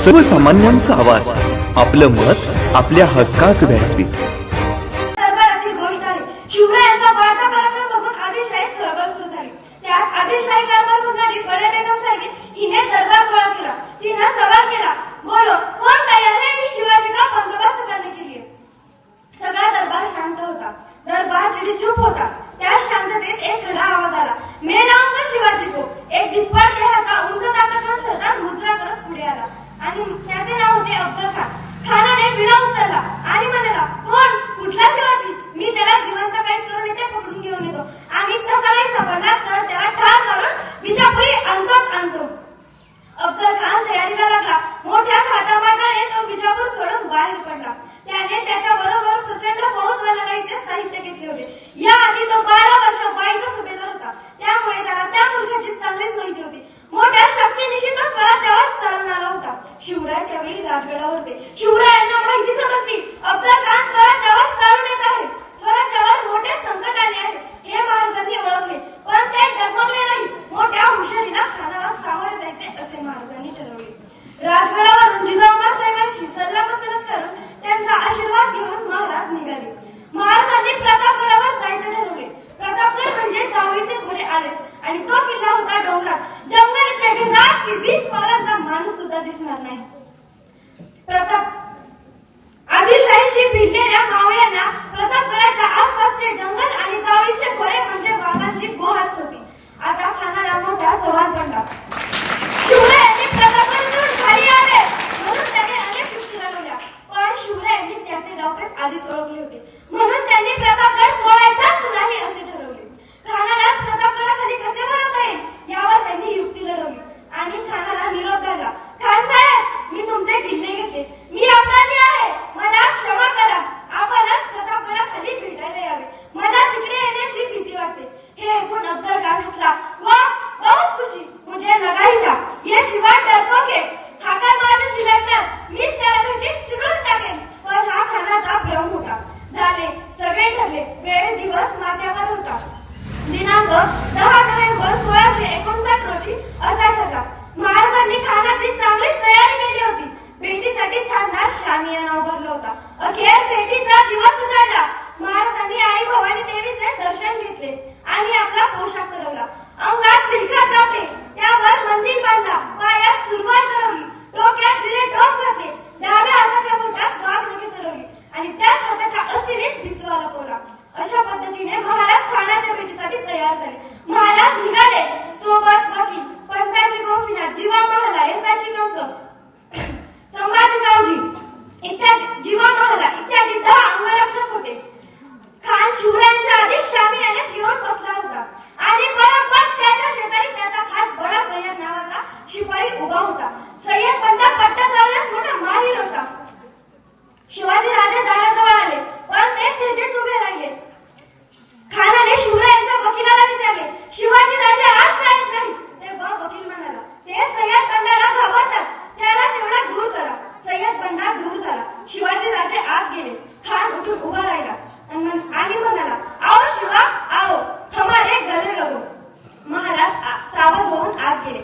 सर्वसामान्यांचा आवाज. आपलं मत आपल्या हक्काच व्यासपीठ. बाहेर पडला. त्याने त्याच्या बरोबर प्रचंड फौजवाल्याला इथे साहित्य घेतले होते. या आधी तो बारा वर्ष बाईचा सुभेदार होता. त्यामुळे त्याला त्या मुलगाची चांगलीच माहिती होती. मोठ्या शक्तीनिशी तो स्वराज्यावर चालून आला होता. शिवराय त्यावेळी राजगडावर होते. शिवराय घेतले. आणि आपला पोशाख उभा राहिला. आणि म्हणाला आओ शिवा आओ हमारे गले लगो. महाराज सावध होऊन आत गेले.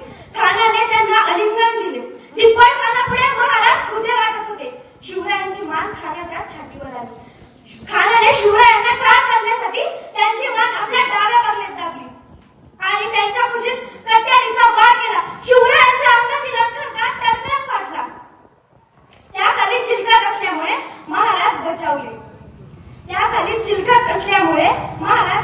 असल्यामुळे महाराज